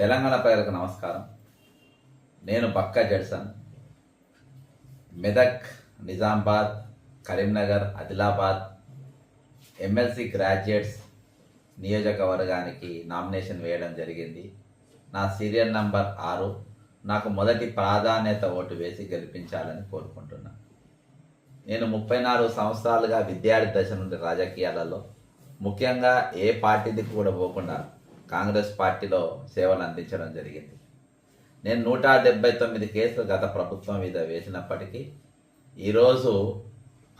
తెలంగాణ ప్రజలకు నమస్కారం. నేను Bakka Judson. Medak Nizamabad Karimnagar Adilabad MLC graduates నియోజకవర్గానికి నామినేషన్ వేయడం జరిగింది. నా సీరియల్ నంబర్ ఆరు. నాకు మొదటి ప్రాధాన్యత ఓటు వేసి గెలిపించాలని కోరుకుంటున్నాను నేను ముప్పై నాలుగు సంవత్సరాలుగా విద్యార్థి దశ నుండి రాజకీయాలలో ముఖ్యంగా ఏ పార్టీకి కూడా పోకుండా కాంగ్రెస్ పార్టీలో సేవలు అందించడం జరిగింది. నేను నూట డెబ్బై తొమ్మిది కేసులు గత ప్రభుత్వం మీద వేసినప్పటికీ ఈరోజు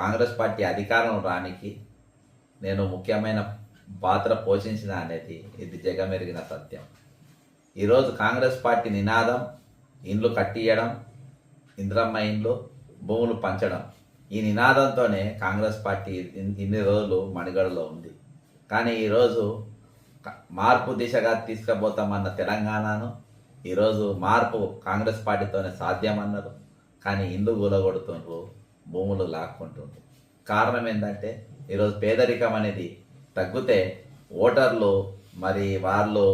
కాంగ్రెస్ పార్టీ అధికారం రానికి నేను ముఖ్యమైన పాత్ర పోషించిన అనేది ఇది జగమెరిగిన సత్యం. ఈరోజు కాంగ్రెస్ పార్టీ నినాదం ఇండ్లు కట్టియడం ఇంద్రమ్మ ఇండ్లు భూములు పంచడం. ఈ నినాదంతోనే కాంగ్రెస్ పార్టీ ఇన్ని రోజులు మణిగడలో ఉంది. కానీ ఈరోజు మార్పు దిశగా తీసుకుపోతామన్న తెలంగాణను. ఈరోజు మార్పు కాంగ్రెస్ పార్టీతోనే సాధ్యమన్నారు కానీ ఇండ్లు కూలగొడుతుండ్రు భూములు లాక్కుంటుండ్రు. కారణం ఏంటంటే ఈరోజు పేదరికం అనేది తగ్గితే ఓటర్లు మరి వాళ్ళు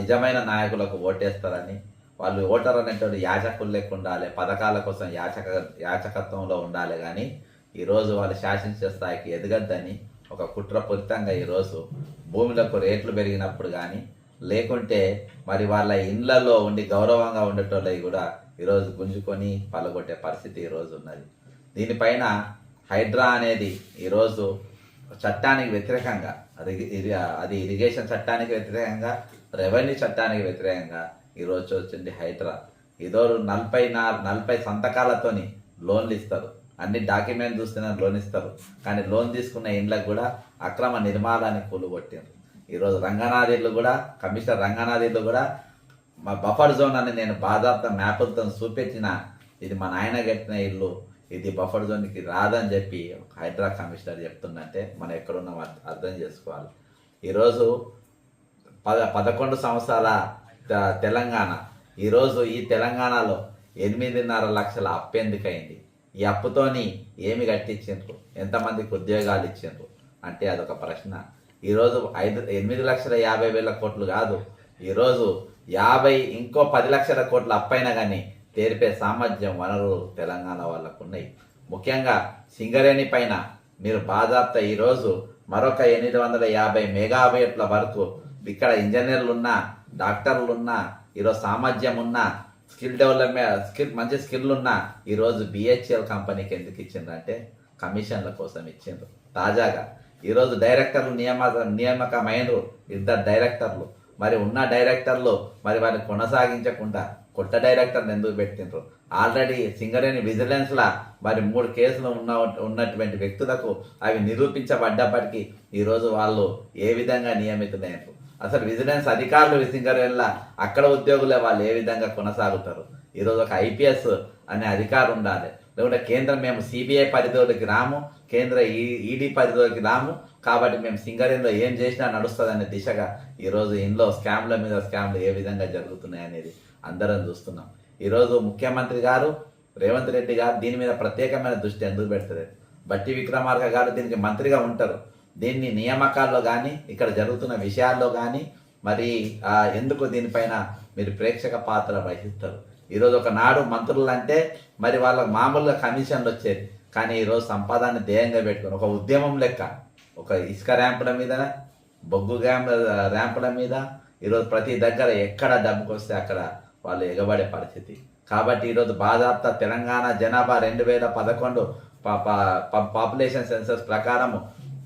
నిజమైన నాయకులకు ఓటేస్తారని వాళ్ళు ఓటర్ అనేటువంటి యాచకులు లెక్క ఉండాలి పథకాల కోసం యాచక యాచకత్వంలో ఉండాలి కానీ ఈరోజు వాళ్ళు శాసించే స్థాయికి ఎదగద్దని ఒక కుట్ర ఫలితంగా ఈరోజు భూములకు రేట్లు పెరిగినప్పుడు కానీ లేకుంటే మరి వాళ్ళ ఇండ్లలో ఉండి గౌరవంగా ఉండేటోళ్ళవి కూడా ఈరోజు గుంజుకొని పలగొట్టే పరిస్థితి ఈరోజు ఉన్నది. దీనిపైన హైడ్రా అనేది ఈరోజు చట్టానికి వ్యతిరేకంగా అది ఇది- అది ఇరిగేషన్ చట్టానికి వ్యతిరేకంగా రెవెన్యూ చట్టానికి వ్యతిరేకంగా ఈరోజు వచ్చింది హైడ్రా. ఇదో నలభై నా నలభై సంతకాలతోని లోన్లు ఇస్తారు. అన్ని డాక్యుమెంట్ చూస్తేనే లోన్ ఇస్తారు. కానీ లోన్ తీసుకున్న ఇండ్లకు కూడా అక్రమ నిర్మాణాన్ని కూలుగొట్టారు ఈరోజు రంగనాథిళ్ళు కూడా కమిషనర్ రంగనాథిళ్ళు కూడా మా బఫర్ జోన్ అని నేను బాధార్థం మ్యాపులతో చూపించిన ఇది మా నాయన కట్టిన ఇల్లు ఇది బఫర్ జోన్కి రాదని చెప్పి హైదరా కమిషనర్ చెప్తుందంటే మనం ఎక్కడున్నాం అర్థం చేసుకోవాలి. ఈరోజు పద పదకొండు సంవత్సరాల తెలంగాణ. ఈరోజు ఈ తెలంగాణలో ఎనిమిదిన్నర లక్షల అప్పెందుకైంది ఈ అప్పుతోని ఏమి కట్టించిండ్రు? ఎంతమందికి ఉద్యోగాలు ఇచ్చిండ్రు? అంటే అదొక ప్రశ్న. ఈరోజు ఐదు ఎనిమిది లక్షల యాభై వేల కోట్లు కాదు. ఈరోజు యాభై ఇంకో పది లక్షల కోట్ల అప్పైనా కానీ తెరిపే సామర్థ్యం వనరులు తెలంగాణ వాళ్ళకు ఉన్నాయి. ముఖ్యంగా సింగరేణి పైన మీరు బాధాప్త ఈరోజు మరొక ఎనిమిది వందల యాభై మెగావేట్ల వరకు ఇక్కడ ఇంజనీర్లు ఉన్నా డాక్టర్లు ఉన్నా ఈరోజు సామర్థ్యం ఉన్నా స్కిల్ డెవలప్మెంట్ స్కిల్ మంచి స్కిల్ ఉన్నా ఈరోజు బిహెచ్ఎల్ కంపెనీకి ఎందుకు ఇచ్చిండ్రంటే కమిషన్ల కోసం ఇచ్చిండ్రు. తాజాగా ఈరోజు డైరెక్టర్లు నియమ నియామకమైనరు ఇద్దరు డైరెక్టర్లు మరి ఉన్న డైరెక్టర్లు మరి వారిని కొనసాగించకుండా కొత్త డైరెక్టర్ని ఎందుకు పెట్టిండ్రు? ఆల్రెడీ సింగరేణి విజిలెన్స్లా మరి మూడు కేసులు ఉన్న ఉన్నటువంటి వ్యక్తులకు అవి నిరూపించబడ్డప్పటికీ ఈరోజు వాళ్ళు ఏ విధంగా నియమితులైనరు అసలు విజిలెన్స్ అధికారులు సింగరేణిలా అక్కడ ఉద్యోగులే వాళ్ళు ఏ విధంగా కొనసాగుతారు? ఈరోజు ఒక ఐపీఎస్ అనే అధికారం ఉండాలి. లేకుంటే కేంద్రం మేము సిబిఐ పరిధిలోకి రాము కేంద్ర ఈడీ పరిధిలోకి రాము కాబట్టి మేము సింగరేణిలో ఏం చేసినా నడుస్తుంది దిశగా ఈరోజు ఇందులో స్కామ్ల మీద స్కామ్లు ఏ విధంగా జరుగుతున్నాయి అనేది అందరం చూస్తున్నాం. ఈరోజు ముఖ్యమంత్రి గారు రేవంత్ రెడ్డి గారు దీని మీద ప్రత్యేకమైన దృష్టి ఎందుకు పెడతారు బట్టి విక్రమార్క గారు దీనికి మంత్రిగా ఉంటారు. దీన్ని నియామకాల్లో కానీ ఇక్కడ జరుగుతున్న విషయాల్లో కానీ మరి ఎందుకు దీనిపైన మీరు ప్రేక్షక పాత్ర వహిస్తారు? ఈరోజు ఒక నాడు మంత్రులు అంటే మరి వాళ్ళకి మామూలుగా కమిషన్లు వచ్చేది. కానీ ఈరోజు సంపాదన ధ్యేయంగా పెట్టుకుని ఒక ఉద్యమం లెక్క. ఒక ఇసుక ర్యాంపుల మీద బొగ్గు ర్యాంప్ ర్యాంపుల మీద ఈరోజు ప్రతి దగ్గర ఎక్కడ డబ్బుకి వస్తే అక్కడ వాళ్ళు ఎగబడే పరిస్థితి. కాబట్టి ఈరోజు బాధాప్త తెలంగాణ జనాభా రెండు వేల పదకొండు పాపులేషన్ సెన్సస్ ప్రకారము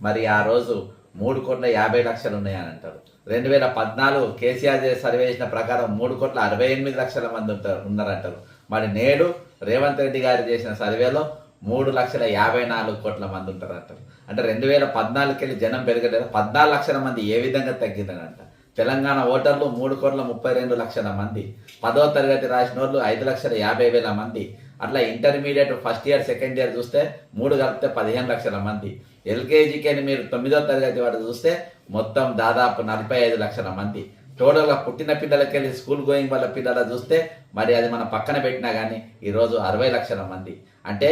మరి ఆ రోజు మూడు కోట్ల యాభై లక్షలు ఉన్నాయని అంటారు. రెండు వేల పద్నాలుగు కేసీఆర్ సర్వే చేసిన ప్రకారం మూడు కోట్ల అరవై ఎనిమిది లక్షల మంది ఉంటారు ఉన్నారంటారు. మరి నేడు రేవంత్ రెడ్డి గారు చేసిన సర్వేలో మూడు లక్షల యాభై నాలుగు కోట్ల మంది ఉంటారు అంటారు అంటే రెండు వేల పద్నాలుగుకెళ్ళి జనం పెరగలేదు? పద్నాలుగు లక్షల మంది ఏ విధంగా తగ్గిందనంట తెలంగాణ ఓటర్లు మూడు కోట్ల ముప్పై రెండు లక్షల మంది. పదో తరగతి రాసిన వాళ్ళు ఐదు లక్షల యాభై వేల మంది. అట్లా intermediate first year second year చూస్తే మూడు కలిపితే పదిహేను లక్షల మంది. ఎల్కేజీకి అని మీరు తొమ్మిదో తరగతి వాడు చూస్తే మొత్తం దాదాపు నలభై ఐదు లక్షల మంది. టోటల్గా పుట్టిన పిల్లలకి వెళ్ళి స్కూల్ గోయింగ్ వాళ్ళ పిల్లల చూస్తే మరి అది మనం పక్కన పెట్టినా కానీ ఈరోజు అరవై లక్షల మంది. అంటే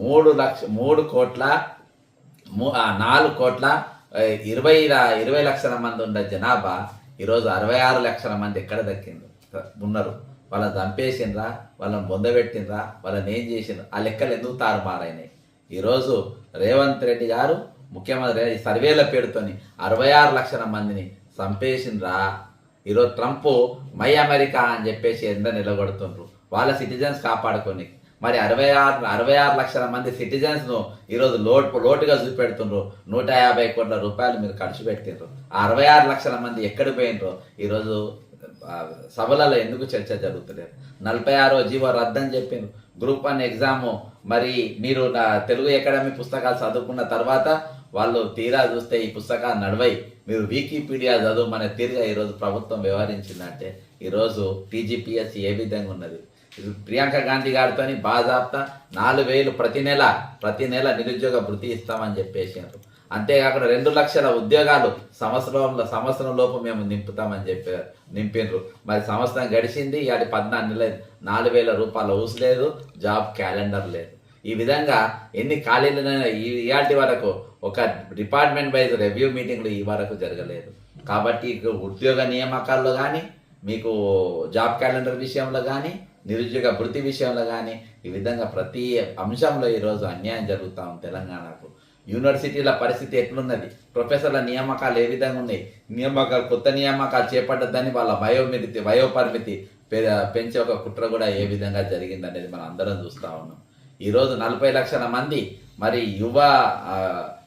మూడు లక్ష మూడు కోట్ల నాలుగు కోట్ల ఇరవై ఇరవై లక్షల మంది ఉన్న జనాభా ఈరోజు అరవై ఆరు లక్షల మంది ఎక్కడ దక్కింది? ఉన్నారు. వాళ్ళని చంపేసిండ్రా వాళ్ళని బొందబెట్టిండ్రా వాళ్ళని ఏం చేసిండ్రు? ఆ లెక్కలు ఎందుకు తారుమారైనాయి? ఈరోజు రేవంత్ రెడ్డి గారు ముఖ్యమంత్రి ఈ సర్వేల పేరుతోని అరవై ఆరు లక్షల మందిని చంపేసిండ్రా. ఈరోజు ట్రంప్ మై అమెరికా అని చెప్పేసి ఎంత నిలబడుతుండ్రు వాళ్ళ సిటిజన్స్ కాపాడుకొని. మరి అరవై ఆరు అరవై ఆరు లక్షల మంది సిటిజన్స్ను ఈరోజు లోటు లోటుగా చూపెడుతుండ్రు. నూట యాభై కోట్ల రూపాయలు మీరు ఖర్చు పెట్టిండ్రు. ఆ అరవై ఆరు లక్షల మంది ఎక్కడ పోయినరు ఈరోజు సభలలో ఎందుకు చర్చ జరుగుతలేదు? నలభై ఆరో జీవో రద్దని చెప్పిండ్రు గ్రూప్ వన్ ఎగ్జామ్ మరి మీరు నా తెలుగు అకాడమీ పుస్తకాలు చదువుకున్న తర్వాత వాళ్ళు తీరా చూస్తే ఈ పుస్తకాలు నడవై. మీరు వికీపీడియా చదువుమనే తీరుగా ఈరోజు ప్రభుత్వం వ్యవహరించిందంటే ఈరోజు టీజీపీఎస్ ఏ విధంగా ఉన్నది? ప్రియాంక గాంధీ గారితో బాజాప్తా నాలుగు వేలు ప్రతి నెల ప్రతి నెల నిరుద్యోగ వృత్తి ఇస్తామని చెప్పేసారు అంతేకాకుండా రెండు లక్షల ఉద్యోగాలు సంవత్సరంలో సంవత్సరం లోపు మేము నింపుతామని చెప్పారు నింపిండ్రు మరి సంవత్సరం గడిచింది ఇవాటి పద్నాలుగు నెలలు నాలుగు వేల రూపాయలు ఊసు లేదు జాబ్ క్యాలెండర్ లేదు. ఈ విధంగా ఎన్ని ఖాళీలైనా ఈ ఇవాటి వరకు ఒక డిపార్ట్మెంట్ వైజ్ రివ్యూ మీటింగ్లు ఈ వరకు జరగలేదు. కాబట్టి ఉద్యోగ నియామకాల్లో కానీ మీకు జాబ్ క్యాలెండర్ విషయంలో కానీ నిరుద్యోగ వృత్తి విషయంలో కానీ ఈ విధంగా ప్రతి అంశంలో ఈరోజు అన్యాయం జరుగుతాం తెలంగాణకు. యూనివర్సిటీల పరిస్థితి ఎట్లున్నది? ప్రొఫెసర్ల నియామకాలు ఏ విధంగా ఉన్నాయి? నియామకాలు కొత్త నియామకాలు చేపట్టద్దని వాళ్ళ వయోమితి వయోపరిమితి పె- పెంచే ఒక కుట్ర కూడా ఏ విధంగా జరిగిందనేది మనం అందరం చూస్తా ఉన్నాం. ఈరోజు నలభై లక్షల మంది మరి యువ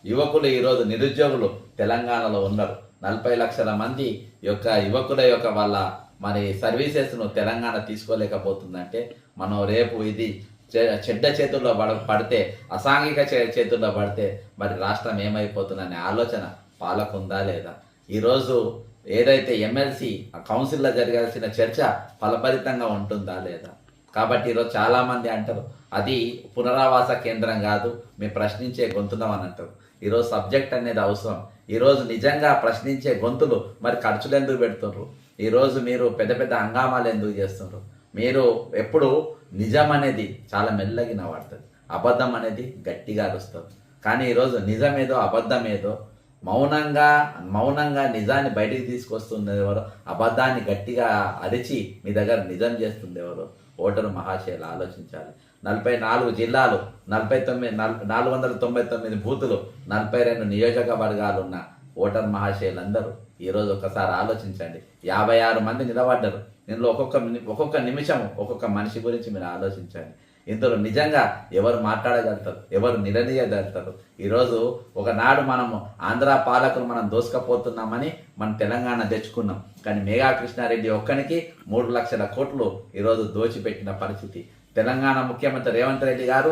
యువకులు ఈరోజు నిరుద్యోగులు తెలంగాణలో ఉన్నారు. నలభై లక్షల మంది యొక్క యువకుల యొక్క వాళ్ళ మరి సర్వీసెస్ను తెలంగాణ తీసుకోలేకపోతుందంటే మనం రేపు ఇది చెడ్డ చేతుల్లో పడ పడితే అసాంఘిక చే- చేతుల్లో పడితే మరి రాష్ట్రం ఏమైపోతుందనే ఆలోచన పాలకుందా లేదా? ఈరోజు ఏదైతే ఎమ్మెల్సీ కౌన్సిల్లో జరగాల్సిన చర్చ ఫలఫలితంగా ఉంటుందా లేదా? కాబట్టి ఈరోజు చాలామంది అంటారు అది పునరావాస కేంద్రం కాదు మేము ప్రశ్నించే గొంతున్నాం అని అంటారు. ఈరోజు సబ్జెక్ట్ అనేది అవసరం. ఈరోజు నిజంగా ప్రశ్నించే గొంతులు మరి ఖర్చులు ఎందుకు పెడుతున్నారు ఈరోజు మీరు పెద్ద పెద్ద హంగామాలు ఎందుకు చేస్తున్నారు మీరు ఎప్పుడు నిజం అనేది చాలా మెల్లగిన వాడుతుంది. అబద్ధం అనేది గట్టిగా అరుస్తుంది కానీ ఈరోజు నిజమేదో అబద్ధమేదో మౌనంగా మౌనంగా నిజాన్ని బయటికి తీసుకొస్తుంది ఎవరు అబద్ధాన్ని గట్టిగా అరిచి మీ దగ్గర నిజం చేస్తుంది ఎవరు ఓటరు మహాశయులు ఆలోచించాలి. నలభై నాలుగు జిల్లాలు నలభై తొమ్మిది నలభై నాలుగు వందల తొంభై తొమ్మిది బూతులు నలభై రెండు నియోజకవర్గాలు ఉన్న ఓటర్ మహాశయులందరూ ఈరోజు ఒకసారి ఆలోచించండి. యాభై ఆరు మంది నిలబడ్డారు. ఇందులో ఒక్కొక్క ఒక్కొక్క నిమిషం ఒక్కొక్క మనిషి గురించి మీరు ఆలోచించండి. ఇందులో నిజంగా ఎవరు మాట్లాడగలుగుతారు ఎవరు నిలదీయగలుగుతారు? ఈరోజు ఒకనాడు మనము ఆంధ్ర పాలకులు మనం దోసుకపోతున్నామని మనం తెలంగాణ తెచ్చుకున్నాం. కానీ మేఘా కృష్ణారెడ్డి ఒక్కనికి మూడు లక్షల కోట్లు ఈరోజు దోచిపెట్టిన పరిస్థితి. తెలంగాణ ముఖ్యమంత్రి రేవంత్ రెడ్డి గారు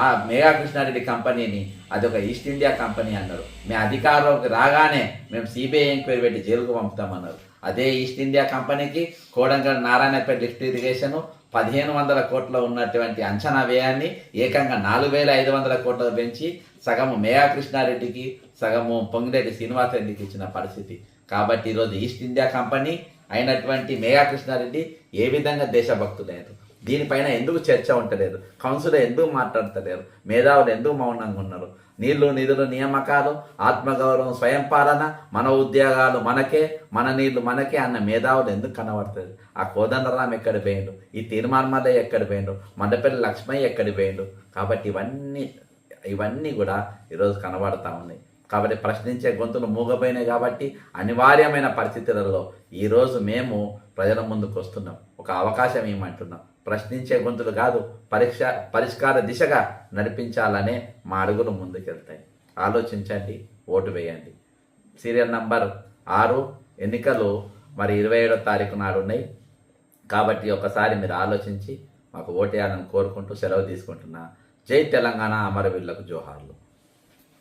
ఆ మేఘా కృష్ణారెడ్డి కంపెనీని అది ఒక ఈస్ట్ ఇండియా కంపెనీ అన్నారు. మేము అధికారంలోకి రాగానే మేము సిబిఐ ఎంక్వైరీ పెట్టి జైలుకు పంపుతామన్నారు. అదే ఈస్ట్ ఇండియా కంపెనీకి కోడంగల్ నారాయణపేట లిఫ్ట్ ఇరిగేషన్ పదిహేను వందల కోట్ల ఉన్నటువంటి అంచనా వ్యయాన్ని ఏకంగా నాలుగు వేల ఐదు వందల కోట్లకు పెంచి సగము మేఘా కృష్ణారెడ్డికి సగము పొంగిరెడ్డి శ్రీనివాసరెడ్డికి ఇచ్చిన పరిస్థితి. కాబట్టి ఈరోజు ఈస్ట్ ఇండియా కంపెనీ అయినటువంటి మేఘా కృష్ణారెడ్డి ఏ విధంగా దేశభక్తులయ్యారు దీనిపైన ఎందుకు చర్చ ఉండలేదు కౌన్సిల్ ఎందుకు మాట్లాడతలేరు? మేధావులు ఎందుకు మౌనంగా ఉన్నారు? నీళ్ళు నిధులు నియామకాలు ఆత్మగౌరవం స్వయం పాలన మన ఉద్యోగాలు మనకే మన నీళ్ళు మనకే అన్న మేధావులు ఎందుకు కనబడుతుంది ఆ కోదండరాం ఎక్కడ పోయిండు? ఈ తీర్మానమల్ల ఎక్కడ పోయిండు? మండపల్లి లక్ష్మయ్య ఎక్కడ పోయిండు? కాబట్టి ఇవన్నీ ఇవన్నీ కూడా ఈరోజు కనబడతా ఉన్నాయి. కాబట్టి ప్రశ్నించే గొంతులు మూగపోయినాయి కాబట్టి అనివార్యమైన పరిస్థితులలో ఈరోజు మేము ప్రజల ముందుకు వస్తున్నాం. ఒక అవకాశం ఏమంటున్నాం? ప్రశ్నించే గొంతులు కాదు పరీక్ష పరిష్కార దిశగా నడిపించాలనే మా అడుగులు ముందుకెళ్తాయి. ఆలోచించండి ఓటు వేయండి. సీరియల్ నంబర్ ఆరు ఎన్నికలు మరి ఇరవై ఏడో తారీఖు నాడు ఉన్నాయి. కాబట్టి ఒకసారి మీరు ఆలోచించి మాకు ఓటేయాలని కోరుకుంటూ సెలవు తీసుకుంటున్నా. జై తెలంగాణ అమరవీరులకు జోహార్లు.